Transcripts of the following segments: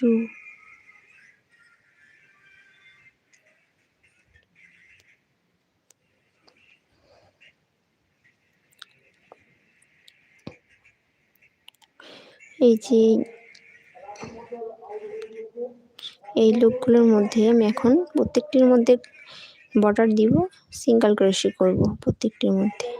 লিচু এই যে এই লুকগুলোর মধ্যে আমি এখন প্রত্যেকটির মধ্যে বর্ডার দিব সিঙ্গেল ক্রোশি করব প্রত্যেকটির মধ্যে।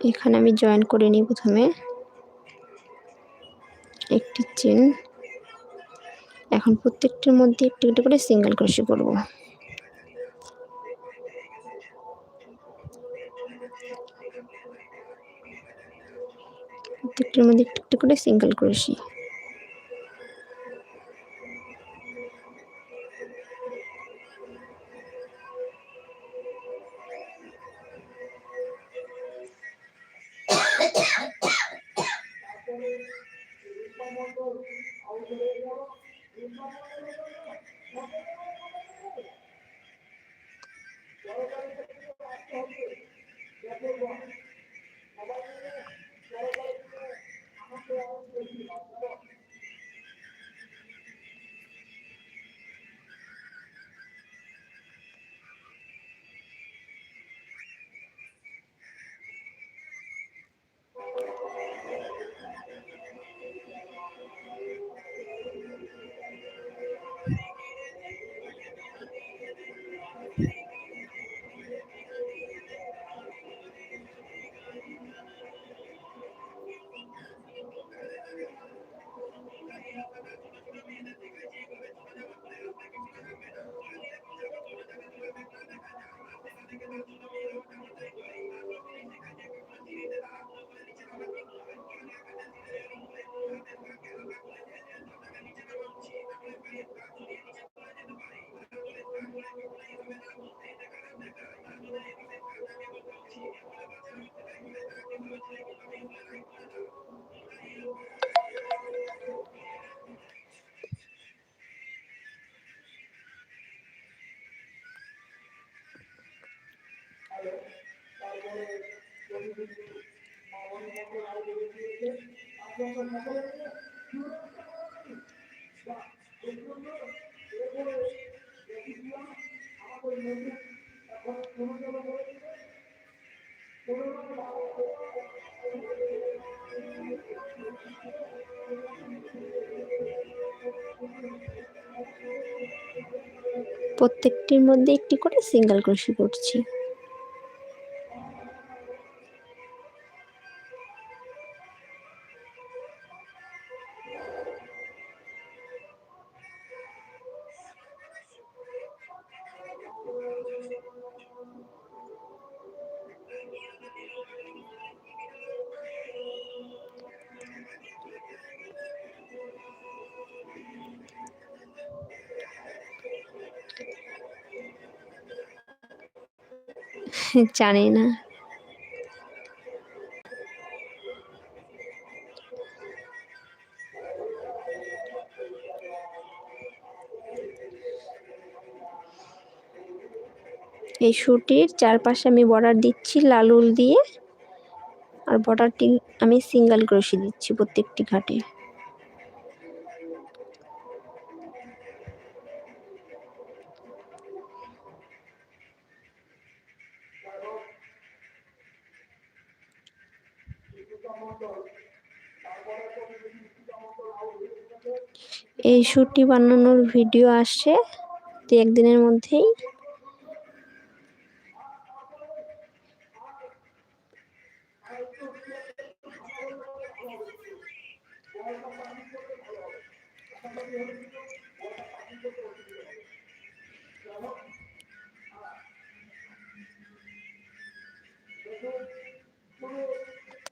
এখানে আমি জয়েন করে নিই প্রথমে। একটি চেন এখন প্রত্যেকটির মধ্যে একটু একটু করে সিঙ্গেল ক্রোশি করব। প্রত্যেকটির মধ্যে একটু একটু করে সিঙ্গেল ক্রোশি Thank you. প্রত্যেকটির মধ্যে একটি করে সিঙ্গেল ক্রোশি করছি। জানি না। এই শুটির চারপাশে আমি বর্ডার দিচ্ছি লাল উল দিয়ে, আর বর্ডারটি আমি সিঙ্গেল ক্রোশি দিচ্ছি প্রত্যেকটি ঘাটে। এই শ্যুটটি বানানোর ভিডিও আসছে দু একদিনের মধ্যেই।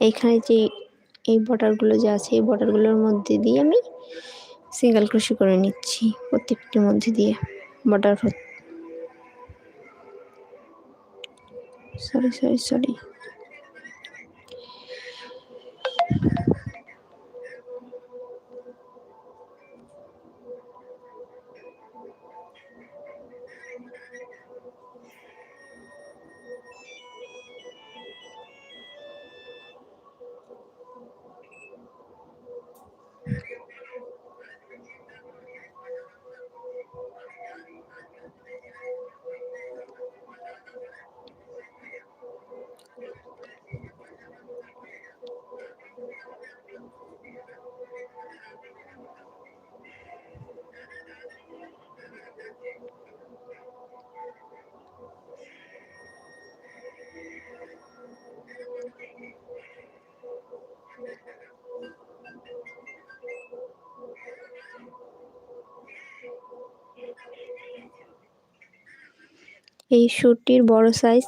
এইখানে যে এই বর্ডারগুলো যে আছে, এই বর্ডারগুলোর মধ্যে দিয়ে আমি সিঙ্গেল ক্রোশি করে নিচ্ছি প্রত্যেকটির মধ্যে দিয়ে বর্ডার সরি সরি সরি এই শ্যুটটির বড় সাইজ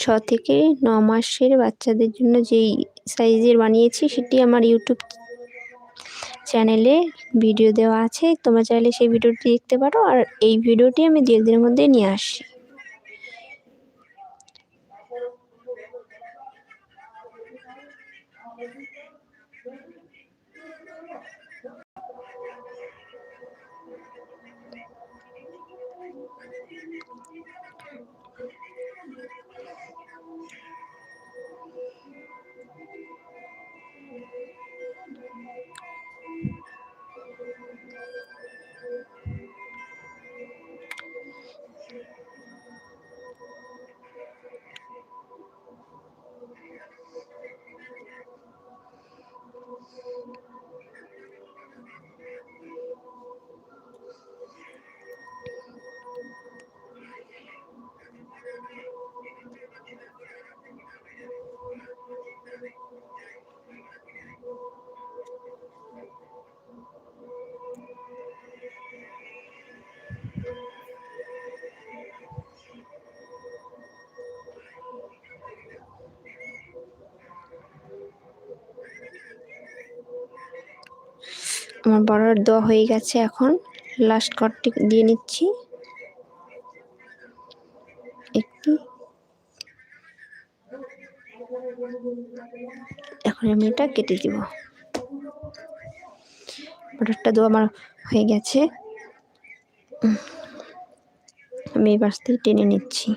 ছ থেকে ন মাসের বাচ্চাদের জন্য যেই সাইজের বানিয়েছি, সেটি আমার ইউটিউব চ্যানেলে ভিডিও দেওয়া আছে। তোমরা চাইলে সেই ভিডিওটি দেখতে পারো। আর এই ভিডিওটি আমি দু একদিনের মধ্যে নিয়ে আসছি। আমার বড়ার দেওয়া হয়ে গেছে এখন। লাস্ট কটটি দিয়ে নিচ্ছি। একটু। এখন আমি এটা কেটে দিব। বর্ডারটা দেওয়া আমার হয়ে গেছে। আমি এই পাশ থেকে টেনে নিচ্ছি।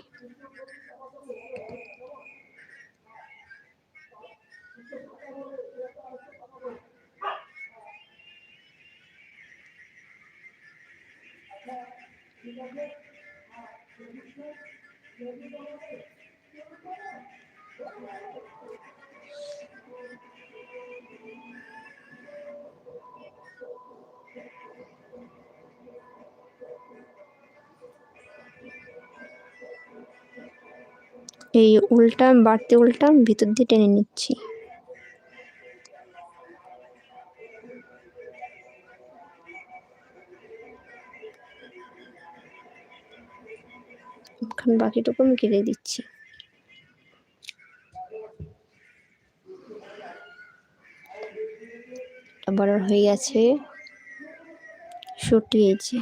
এই উল্টাম বাড়তি উল্টাম ভিতর দিয়ে টেনে নিচ্ছি। এখন বাকিটুকু আমি কেটে দিচ্ছি। বড় হয়ে গেছে শুটিয়েছে।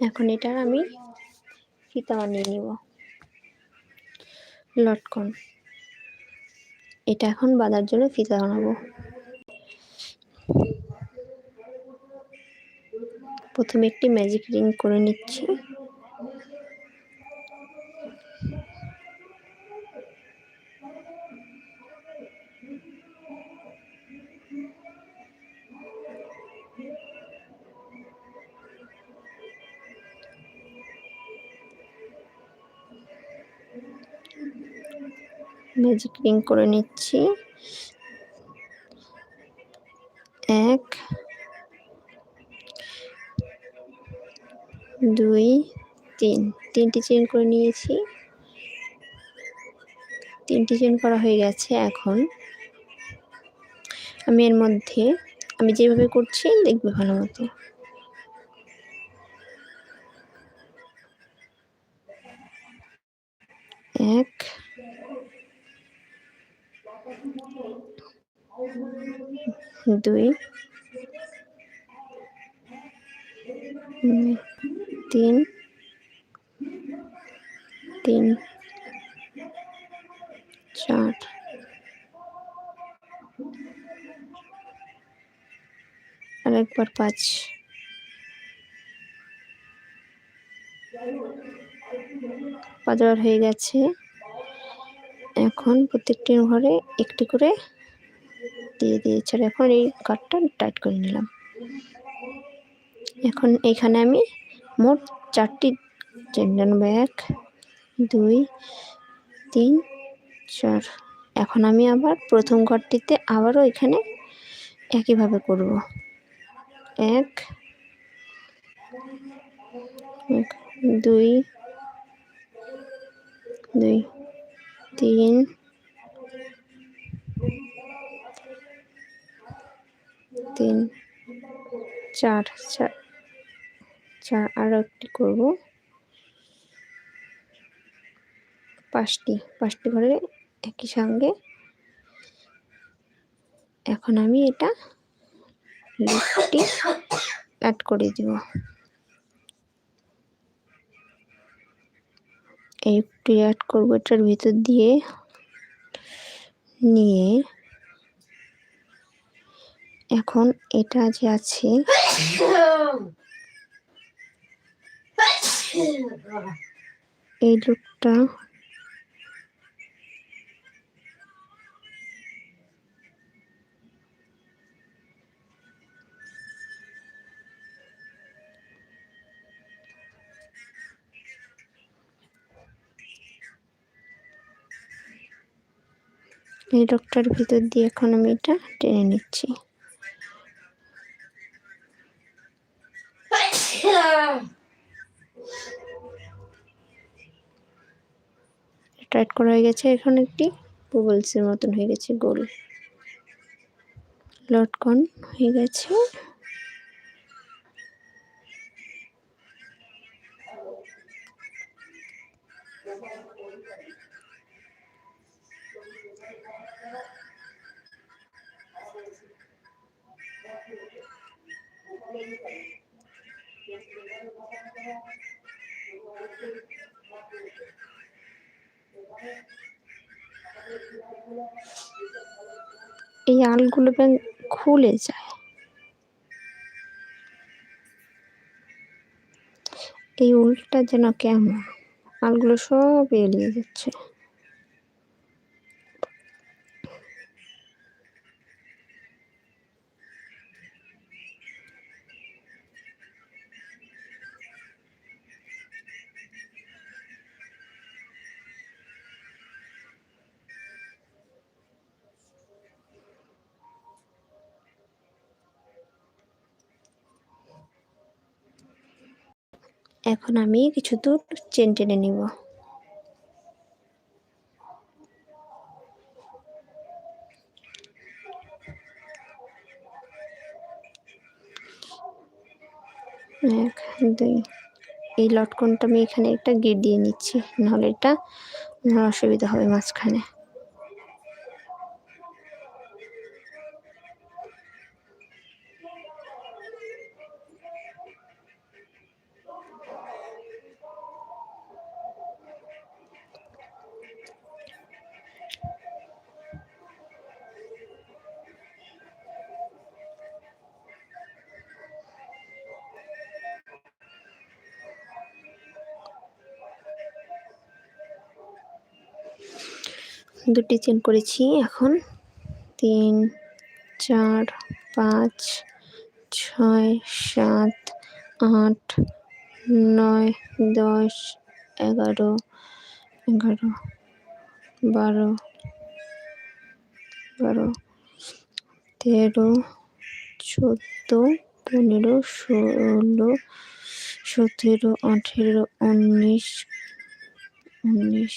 এখন এটার আমি ফিতা বানিয়ে নিব। লটকন। এটা এখন বাঁধার জন্য ফিতা বানাবো। প্রথমে একটি ম্যাজিক রিং করে নিচ্ছি। ম্যাজিক রিং করে নিচ্ছি। এক, দুই, তিন। তিনটি চেন করে নিয়েছি। তিনটি চেন করা হয়ে গেছে এখন। আমি এর মধ্যে, আমি যেভাবে করছি, দেখবে ভালো মতো। দুই। তিন। তিন। চার। আর একবার পাঁচ পাঁচবার হয়ে গেছে। এখন প্রত্যেকটির ঘরে একটি করে দিয়ে দিয়েছে। এখন এই কাঠটা টাইট করে নিলাম। এখন এখানে আমি মোট চারটি চেন জানব এক দুই, তিন, চার। এখন আমি আবার প্রথম ঘরটিতে আবারও এখানে একইভাবে করব। এক, দুই দুই, তিন তিন, চার চার চার আরও একটি করব। পাঁচটি পাঁচটি ঘরে একই সঙ্গে। এখন আমি এটা লিপটি অ্যাড করে দিব। একটু অ্যাড করব এটার ভিতর দিয়ে। নিয়ে এখন এটা যে আছে। এই লুকটা এই ডক্টর ভিতর দিয়ে এখন আমি এটা টেনে নিচ্ছি। টাইট করা হয়ে গেছে এখন একটি বুবলসের মতন হয়ে গেছে গোল। লটকন হয়ে গেছে। এই আলগুলো খুলে যায়। এই উলটা যেন কেমন? আলগুলো সব এলিয়ে যাচ্ছে। এখন আমি কিছু দূর চেন টেনে নিব। এক, দুই, এই লটকনটা আমি এখানে একটা গিট দিয়ে নিচ্ছি, নাহলে এটা অসুবিধা হবে মাঝখানে। দুটি চেন করেছি এখন। তিন, চার, পাঁচ, ছয়, সাত, আট, নয়, দশ, এগারো এগারো, বারো বারো, তেরো, চোদ্দ, পনেরো, ষোলো, সতেরো, আঠেরো, উনিশ উনিশ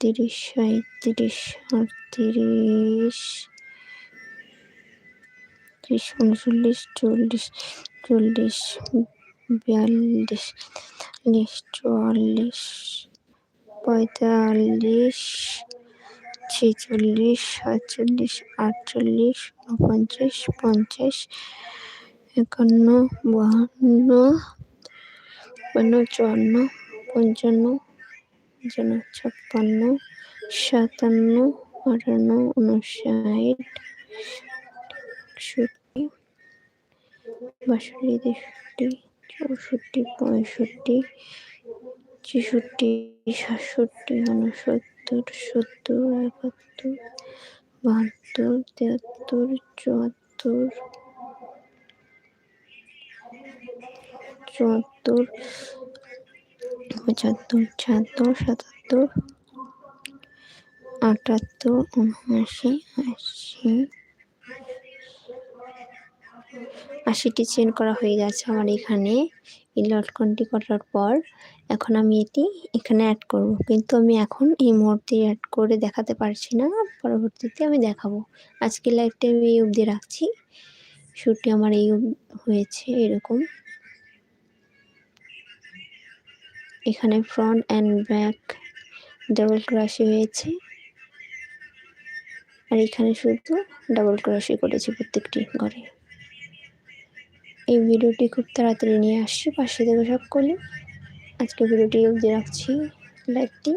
সাঁত্রিশ আটত্রিশ, ত্রিশ, উনচল্লিশ, চল্লিশ চল্লিশ, বিয়াল্লিশ তেতাল্লিশ চুয়াল্লিশ, পঁয়তাল্লিশ, ছেচল্লিশ, সাতচল্লিশ, আটচল্লিশ, উনপঞ্চাশ, পঞ্চাশ, একান্ন, বাহান্ন, বান্ন, চুয়ান্ন, পঞ্চান্ন পঞ্চান্ন ছাপ্পান্ন সাতান্ন, আটান্ন উনষাট একষট্টি, বাষট্টি, তেষট্টি, চৌষট্টি, পঁয়ষট্টি, ছেষট্টি, সাতষট্টি উনসত্তর সত্তর, একাত্তর, বাহাত্তর তিয়াত্তর চুয়াত্তর চুয়াত্তর পঁচাত্তর, ছিয়াত্তর, সাতাত্তর, আটাত্তর, উনআশি, আশি, আশিটি চেন করা হয়ে গেছে আমার এখানে। এই লটকনটি করার পর এখন আমি এটি এখানে অ্যাড করব। কিন্তু আমি এখন এই মুহূর্তে অ্যাড করে দেখাতে পারছি না। পরবর্তীতে আমি দেখাবো। আজকে লাইভটা আমি এই অবধি রাখছি। শ্যুটটি আমার এই হয়েছে এরকম। এখানে ফ্রন্ট অ্যান্ড ব্যাক ডাবল ক্রাশি হয়েছে। আর এখানে শুধু ডাবল ক্রাশি করেছি প্রত্যেকটি ঘরে। এই ভিডিওটি খুব তাড়াতাড়ি নিয়ে আসছি, পাশে থেকে সব করলে। আজকে ভিডিওটি অবধি রাখছি। লাইভটি